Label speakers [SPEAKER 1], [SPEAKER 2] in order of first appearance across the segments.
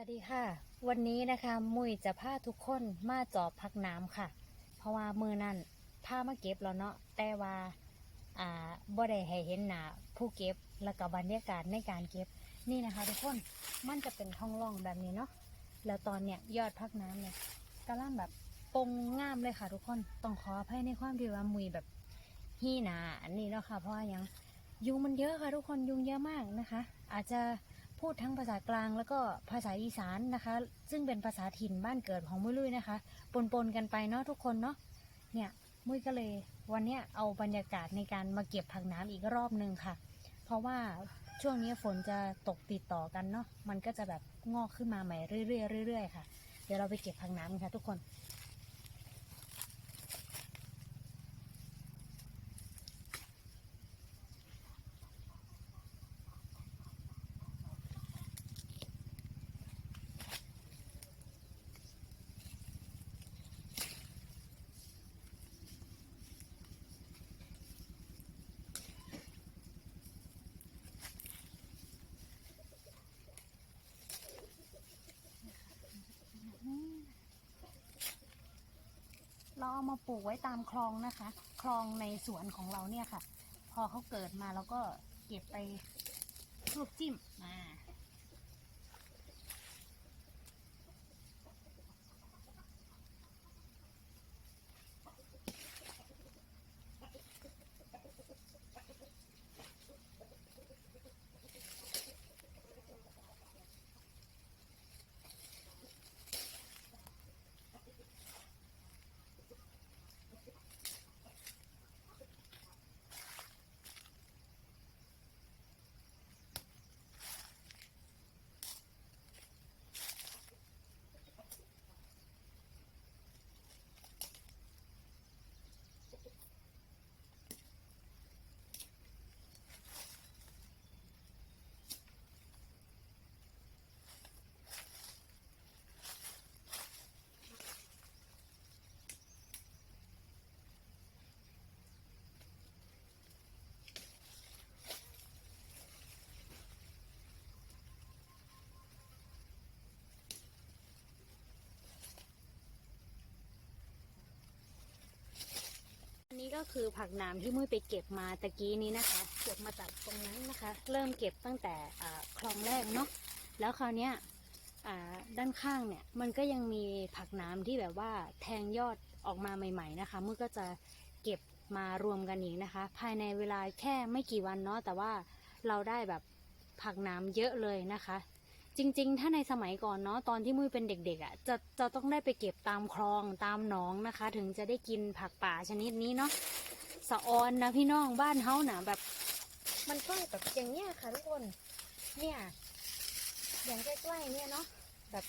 [SPEAKER 1] สวัสดีค่ะ วันนี้นะคะมุยจะพาทุกคนมาจอบพักน้ำค่ะ เพราะว่ามือนั่นพามาเก็บแล้วเนาะแต่ว่าอ่าบ่ได้ให้เห็นหน้าผู้เก็บแล้วก็บรรยากาศในการเก็บนี่นะคะ ทุกคนมันจะเป็นท้องร่องแบบนี้เนาะแล้วตอนเนี้ยยอดพักน้ำเนี่ยกำลังแบบปงงามเลยค่ะ ทุกคนต้องขออภัยในความที่ว่ามุยแบบฮี่หนาอันนี้เนาะค่ะเพราะว่ายังยุงมันเยอะค่ะ ทุกคนยุงเยอะมากนะคะ อาจจะ พูดทั้งภาษากลางแล้วก็ภาษาอีสานนะคะ ซึ่งเป็นภาษาถิ่นบ้านเกิดของมุ้ยลุยนะคะ ปนๆกันไปเนาะทุกคนเนาะเนี่ยมุ้ยก็เลยวันนี้เอาบรรยากาศในการมาเก็บผักน้ำอีกรอบหนึ่งค่ะ เพราะว่าช่วงนี้ฝนจะตกติดต่อกันเนาะมันก็จะแบบงอกขึ้นมาใหม่เรื่อยๆเรื่อยๆค่ะ เดี๋ยวเราไปเก็บผักน้ำกันค่ะทุกคน เราเอามาปลูกไว้ตามคลองนะคะ คลองในสวนของเราเนี่ยค่ะ พอเขาเกิดมาเราก็เก็บไปลูกจิ้มมา ก็คือผักหนามที่มุ้ยไปเก็บมาตะกี้นี้นะคะ เก็บมาจากตรงนั้นนะคะ เริ่มเก็บตั้งแต่คลองแรกเนาะแล้วคราวเนี้ยด้านข้างเนี่ยมันก็ยังมีผักหนามที่แบบว่าแทงยอดออกมาใหม่ ๆนะคะมุ้ยก็จะเก็บมารวมกันอีกนะคะ ภายในเวลาแค่ไม่กี่วันเนาะแต่ว่าเราได้แบบผักหนามเยอะเลยนะคะ จริง ๆ ถ้าในสมัยก่อนเนาะตอนที่มุ้ยเป็นเด็กๆอะ่ะจะจะต้องได้ไปเก็บตามคลองตามหนองนะคะ ถึงจะได้กินผักป่าชนิดนี้เนาะสะออนนะพี่น้องบ้านเฮาหนะแบบ มันก็แบบอย่างเนี้ยค่ะทุกคนเนี่ย อย่างใกล้ๆเนี่ยเนาะแบบ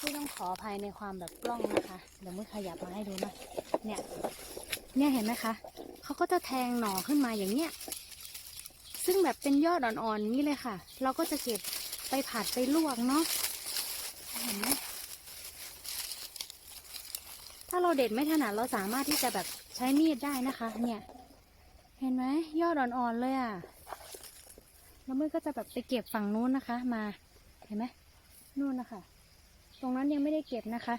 [SPEAKER 1] มุ้ยต้องขออภัยในความแบบกล้องนะคะ เดี๋ยวมุ้ยขยับมาให้ดูนะเนี่ย เนี่ยเห็นไหมคะเขาก็จะแทงหน่อขึ้นมาอย่างเนี้ยซึ่งแบบเป็นยอดอ่อนๆนี่เลยค่ะ เราก็จะเก็บ ไปผัดไปลวกเนาะเห็นไหมถ้าเราเด็ดไม่ถนัดเราสามารถที่จะแบบใช้มีดได้นะคะ เนี่ย เห็นไหมยอดอ่อนๆเลยอะ่ะแล้วมือก็จะแบบไปเก็บฝั่งนู้นนะคะ มาเห็นไหมนู่นนะคะ ตรงนั้นยังไม่ได้เก็บนะคะ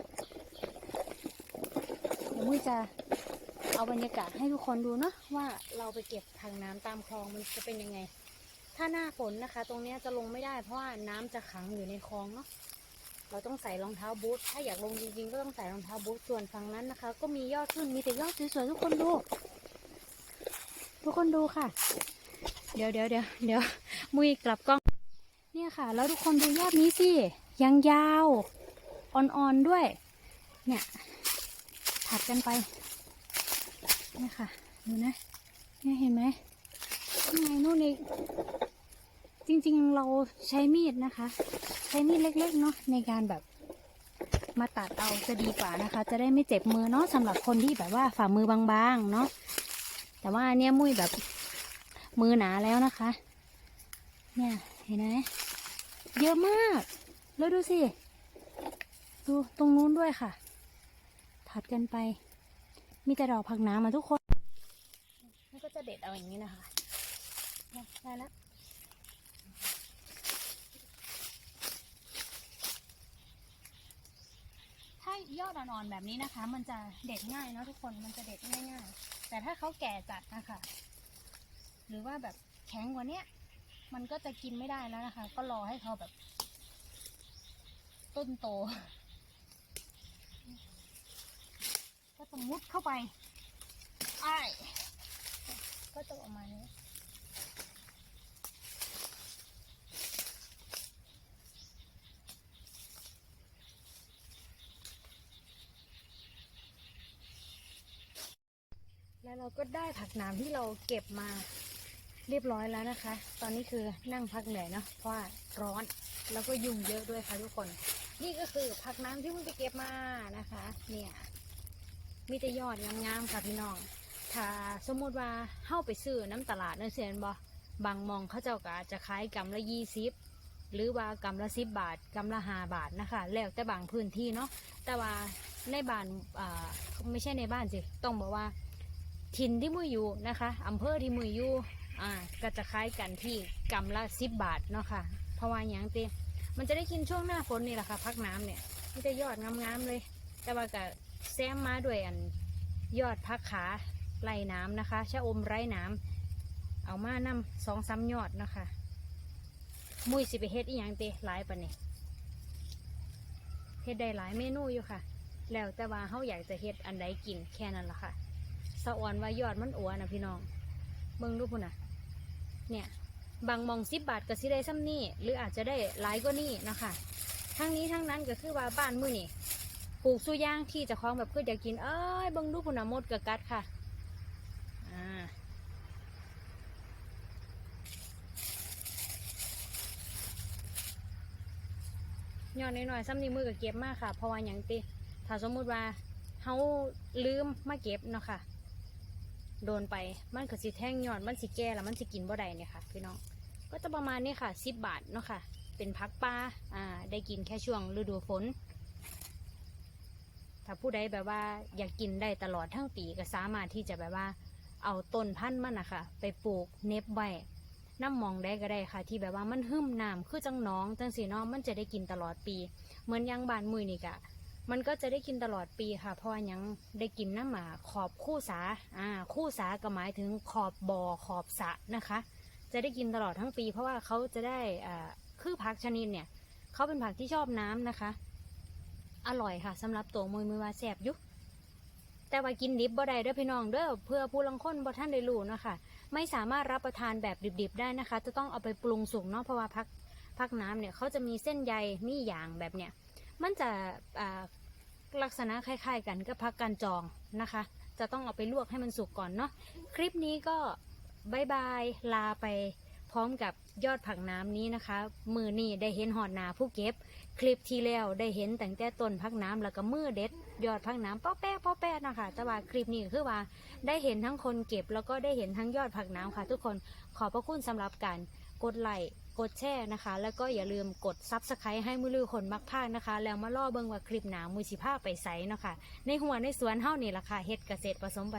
[SPEAKER 1] เดี๋ยวมุ้ยจะเอาบรรยากาศให้ทุกคนดูเนาะว่าเราไปเก็บทางน้ำตามคลองมันจะเป็นยังไง ถ้าหน้าฝนนะคะ ตรงนี้จะลงไม่ได้เพราะว่าน้ำจะขังอยู่ในคลองเนาะเราต้องใส่รองเท้าบูทถ้าอยากลงจริงๆก็ต้องใส่รองเท้าบูทส่วนฝั่งนั้นนะคะ ก็มียอดขึ้นมีแต่ยอดสวยๆทุกคนดู ทุกคนดูค่ะ เดี๋ยวเดี๋ยวเดี๋ยวเดี๋ยวมุยกลับกล้อง เนี่ยค่ะ แล้วทุกคนดูยอดนี้สิยังยาวอ่อนๆด้วย เนี่ยถัดกันไปเนี่ยค่ะดูนะเนี่ยเห็นไหม ข้างนู่นอีกจริง ๆ เราใช้มีดนะคะ ใช้มีดเล็ก ๆ เนาะในการแบบมาตัดเอาจะดีกว่านะคะ จะได้ไม่เจ็บมือเนาะสำหรับคนที่แบบว่าฝ่ามือบางๆเนาะแต่ว่าอันเนี้ยมุ้ยแบบมือหนาแล้วนะคะ เนี่ยเห็นไหมเยอะมาก แล้วดูสิ ดูตรงนู้นด้วยค่ะ ถัดกันไป มีแต่ดอกผักน้ำมาทุกคนแล้วก็จะเด็ดเอาอย่างนี้นะคะ ได้แล้วยอดอ่อนๆแบบนี้นะคะ มันจะเด็ดง่ายเนาะทุกคนมันจะเด็ดง่ายๆ แต่ถ้าเขาแก่จัดนะคะหรือว่าแบบแข็งกว่าเนี้ยมันก็จะกินไม่ได้แล้วนะคะ ก็รอให้เขาแบบ ต้นโต ก็จะมุดเข้าไปไอ้ายก็จะประมาณนี้ แล้วเราก็ได้ผักหนามที่เราเก็บมาเรียบร้อยแล้วนะคะ ตอนนี้คือนั่งพักเหนื่อยเนาะเพราะว่าร้อนแล้วก็ยุงเยอะด้วยค่ะทุกคน นี่ก็คือผักน้ำที่เพิ่งไปเก็บมานะคะ เนี่ยมีแต่ยอดงามๆค่ะพี่น้อง ถ้าสมมติว่าเข้าไปซื้อน้ำตลาดนั่นเสียนบอบางมองเขาเจ้าก็อาจจะขายกำละยี่สิบหรือว่ากำละสิบบาทกำละห้าบาทนะคะ แล้วแต่บางพื้นที่เนาะแต่ว่าในบ้านอ่าไม่ใช่ในบ้านสิต้องบอกว่า ถิ่นที่มืออยู่นะคะอำเภอที่มืออยู่อ่าก็จะคล้ายกันที่กำละสิบบาทเนาะค่ะเพราะว่าอย่างเตมันจะได้กินช่วงหน้าฝนนี่แหละค่ะพักน้ำเนี่ยมันจะยอดงามๆเลย แต่ว่าก็แซมมาด้วยอันยอดพักขาไล่น้ำนะคะชะอมไร้น้ำเอามานำสองซ้ำยอดเนาะคะมุยสิไปเฮ็ดอีหยังเตหลายปะเนี่ยเฮ็ดได้หลายเมนูอยู่ค่ะ แล้วแต่ว่าเขาอยากจะเฮ็ดอันใดกินแค่นั้นละค่ะ สะอ่อนว่ายอดมันอัวนะพี่น้องเบิ่งดูพุ่นนะเนี่ยบางมองสิบบาทก็สิได้ซ้ำนี่หรืออาจจะได้หลายกว่านี่นะคะทั้งนี้ทั้งนั้นก็คือว่าบ้านมือนี่ปลูกสู้ย่างที่จะคล้องแบบเพื่ออยากกิน เอ้ยเบิ่งดูพุ่นนะมดกับกัดค่ะอ่ายอดน้อยๆซ้ำนี่มือก็เก็บมากค่ะ เพราะว่าอย่างติถ้าสมมุติว่าเขาลืมมาเก็บเนาะค่ะ โดนไปมันก็สิแท่งยอดมันสิแก่แล้วมันสิกินบ่ได้เนี่ยค่ะพี่น้องก็จะประมาณนี้ค่ะสิบบาทเนาะค่ะ เป็นพักปลาอ่าได้กินแค่ช่วงฤดูฝน ถ้าผู้ใดแบบว่าอยากกินได้ตลอดทั้งปีก็สามารถที่จะแบบว่า เอาต้นพันธุ์มันนะคะไปปลูกเน็บไว้น้ำมองได้ก็ได้ค่ะ ที่แบบว่ามันหึมน้ำคือจังน้องจังสีน้องมันจะได้กินตลอดปี เหมือนยังบานมือนี่กะ มันก็จะได้กินตลอดปีค่ะ เพราะว่ายังได้กินน้ำหมาขอบคู่สาอ่าคู่สาก็หมายถึงขอบบ่อขอบสะนะคะ จะได้กินตลอดทั้งปี เพราะว่าเขาจะได้อ่าคือผักชนิดเนี่ยเขาเป็นผักที่ชอบน้ำนะคะ อร่อยค่ะสำหรับตัวมวยมือว่าแสบยุแต่ว่ากินดิบบ่ได้เด้อพี่น้องเด้อเพื่อผู้ลังคนบ่ท่านได้รู้เนาะคะไม่สามารถรับประทานแบบดิบๆได้นะคะ จะต้องเอาไปปรุงสุกเนาะเพราะว่าพักพักน้ำเนี่ยเขาจะมีเส้นใยมีอย่างแบบเนี้ย มันจะลักษณะคล้าย ๆ กันกับผักกันจองนะคะ จะต้องเอาไปลวกให้มันสุกก่อนเนาะคลิปนี้ก็บายบายลาไปพร้อมกับยอดผักน้ำนี้นะคะ มือนี่ได้เห็นหอดหนาผู้เก็บ คลิปที่แล้วได้เห็นแต่งแต่ต้นพักน้ำแล้วก็มือเด็ด ยอดพักน้ำป้อแป้ป้อแป้นะคะแต่ว่าคลิปนี้คือว่าได้เห็นทั้งคนเก็บแล้วก็ได้เห็นทั้งยอดผักน้ำค่ะ ทุกคนขอบพระคุณสำหรับการกดไลค์ กดแชร์นะคะ แล้วก็อย่าลืมกดซับสไครต์ให้มือลือคนมักภาคนะคะ แล้วมาล่อเบิงว่าคลิปหนามือสิภาไปใสเนาะค่ะในหัวในสวนเฮ้านี่ละค่ะเฮ็ดเกษตรผสมผ